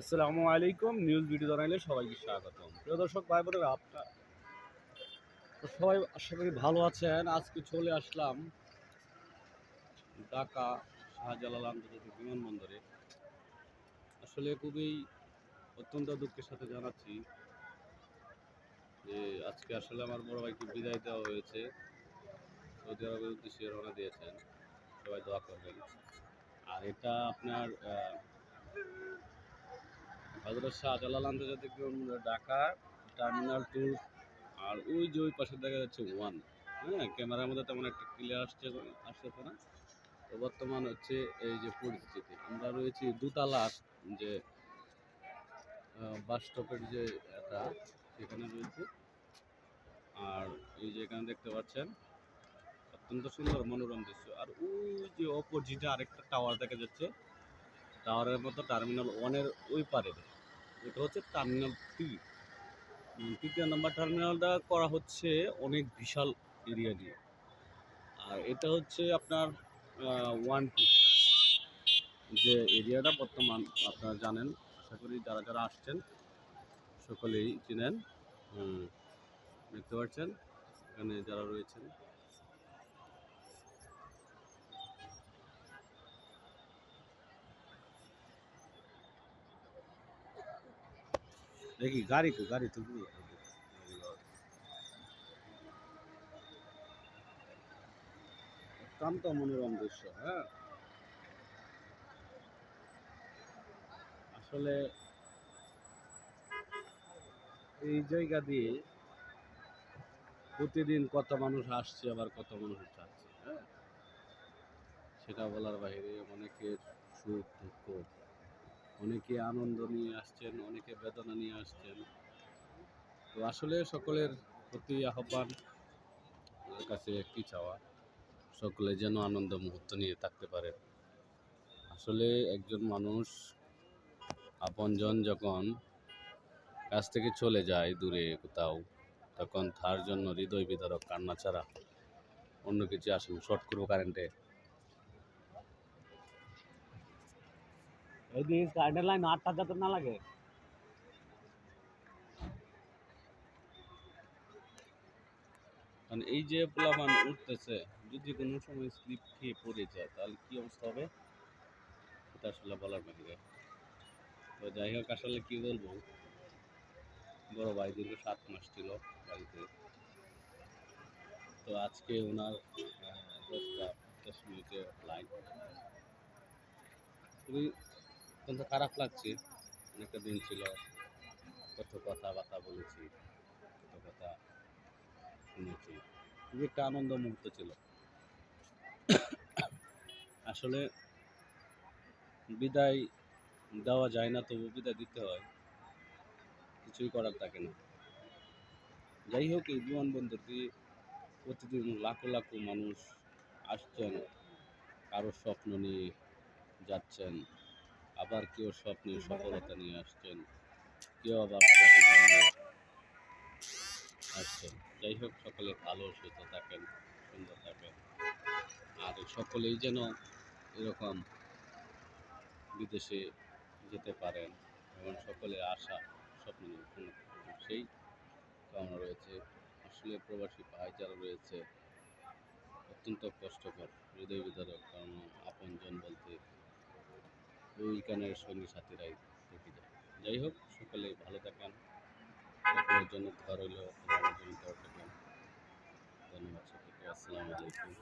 আসসালামু আলাইকুম, news video জানাইলে সবাইকে স্বাগতম। প্রিয় দর্শক ভাই বোনেরা আপনার সবাই আশা করি ভালো আছেন। আজকে চলে আসলাম ঢাকা শাহজালাল আন্তর্জাতিক বিমানবন্দরে। আসলে খুবই অত্যন্ত দুঃখের সাথে জানাচ্ছি যে আজকে আসলে আমার বড় ভাইকে বিদায় দেওয়া হয়েছে। সৌদি আরবের উদ্দেশ্যে রওনা দিয়েছেন। সবাই দোয়া করবেন। আর এটা আপনার হজরত শাহজালাল আন্তর্জাতিক ঢাকা, টার্মিনাল টু, আর ওই যে ওই পাশে দেখা যাচ্ছে ওয়ান। হ্যাঁ ক্যামেরার মধ্যে তেমন একটা ক্লিয়ার আসছে আসতেছে না। তো বর্তমান হচ্ছে এই যে পরিস্থিতি। আমরা রয়েছি দুতলার যে বাস স্টপের যে এটা, সেখানে রয়েছে। আর এই যে এখানে দেখতে পাচ্ছেন, অত্যন্ত সুন্দর মনোরম দৃশ্য। আর ওই যে অপোজিটে আরেকটা টাওয়ার দেখা যাচ্ছে টাওয়ারের মতো টার্মিনাল ওয়ানের ওই পারে। এটা হচ্ছে টার্মিনাল থ্রি তৃতীয় নম্বর টার্মিনালটা করা হচ্ছে অনেক বিশাল এরিয়া নিয়ে। আর এটা হচ্ছে আপনার ওয়ান টু যে এরিয়াটা বর্তমান আপনারা জানেন, আশা করি যারা যারা আসছেন, সকলেই চিনেন। দেখতে পাচ্ছেন? এখানে যারা রয়েছেন। দেখি, গাড়ি তো গাড়ি তো অত্যন্ত মনোরম দৃশ্য হ্যাঁ। আসলে এই জায়গা দিয়ে প্রতিদিন কত মানুষ আসছে, আবার কত মানুষ যাচ্ছে হ্যাঁ। সেটা বলার বাইরে অনেকের সুখ, দুঃখ। অনেকে আনন্দ নিয়ে আসছেন, অনেকে বেদনা নিয়ে আসছেন। তো আসলে সকলের প্রতি আহ্বান কাছে একটি চাওয়া, সকলে যেন আনন্দ মুহূর্ত নিয়ে থাকতে পারে। আসলে একজন মানুষ আপনজন যখন কাছ থেকে চলে যায় দূরে কোথাও, তখন তার জন্য হৃদয় বিদারক কান্না ছাড়া অন্য কিছু আসেন শর্ট করব কারেন্টে এই দিকে কারেন্টের লাইন আটটা যাতে না লাগে। কারণ এই যে পোলাপান উঠতেছে, যদি কোনো সময় স্লিপ খেয়ে পড়ে যায়, তাহলে কি অবস্থা হবে? এটা আসলে বলার বাহিরে তো যাই হোক, আসলে কি বলব? বড় ভাই দীর্ঘ সাত মাস ছিল বাড়িতে। তো আজকে ওনার দশটা, দশ ফ্লাইট খুবই অত্যন্ত খারাপ লাগছে। অনেকটা দিন ছিল। কত কথাবার্তা বলেছি, কত কথা শুনেছি। খুবই একটা আনন্দ মুহূর্ত ছিল। আসলে বিদায় দেওয়া যায় না তবু বিদায় দিতে হয়। কিছুই করার থাকে না। যাই হোক, এই বিমানবন্দর দিয়ে প্রতিদিন লাখো লাখো মানুষ আসছেন, কারও স্বপ্ন নিয়ে যাচ্ছেন। আবার কেউ স্বপ্নে সফলতা নিয়ে আসছেন? কেউ আবার আসছেন? যাই হোক, সকলে ভালো, সুস্থ থাকেন, সুন্দর থাকেন। আর সকলেই যেন এরকম বিদেশে যেতে পারেন, এবং সকলের আশা স্বপ্ন সেই কামনা রয়েছে। আসলে প্রবাসী ভাই যারা রয়েছে, অত্যন্ত কষ্টকর, হৃদয় বিদারক, কারণ আপনজন বলতে ওইখানের সঙ্গী সাথীরাই থেকে যায়। যাই হোক, সকলে ভালো থাকেন। সকলের জন্য ঘর হইলেও জন্য ধন্যবাদ সকলকে। আসসালামু আলাইকুম।